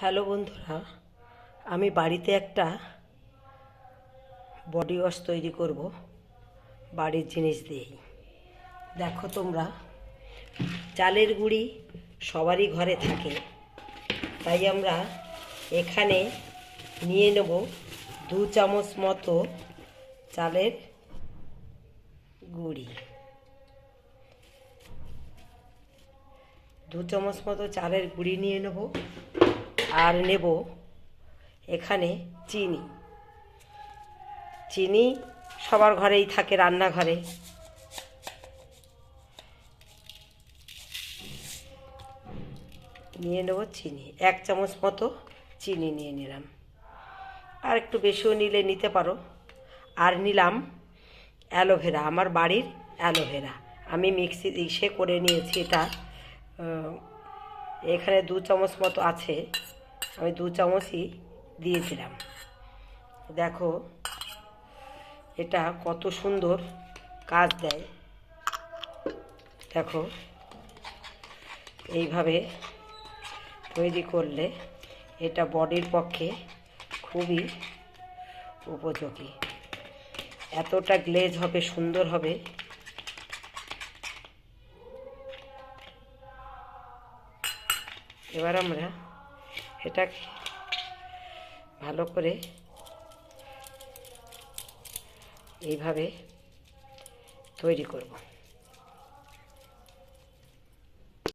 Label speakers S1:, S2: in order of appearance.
S1: Hello বন্ধুরা, আমি বাড়িতে একটা বডি ওয়াশ তৈরি করব, বাড়ির জিনিস দিয়েই। দেখো তোমরা, চালের গুঁড়ি সবারই ঘরে থাকে, তাই আমরা এখানে নিয়ে নেব দু চামচ মতো চালের গুঁড়ি। দু চামচ মতো চালের গুঁড়ি নিয়ে নেব। আর নেব এখানে চিনি। চিনি সবার ঘরেই থাকে, রান্নাঘরে। নিয়ে নেব চিনি। এক চামচ মতো চিনি নিয়ে নিলাম। আর একটু বেশিও নিলে নিতে পারো। আর নিলাম অ্যালোভেরা, আমার বাড়ির অ্যালোভেরা। আমি মিক্সি ইসে করে নিয়েছি এটা। এখানে দু চামচ মতো আছে। আমি দু চামচই দিয়েছিলাম। দেখো, এটা কত সুন্দর কাজ দেয়। দেখো, এইভাবে তৈরি করলে এটা বডির পক্ষে খুবই উপযোগী। এতটা গ্লেজ হবে, সুন্দর হবে। এবার আমরা এটাকে ভালো করে এইভাবে তৈরি করব।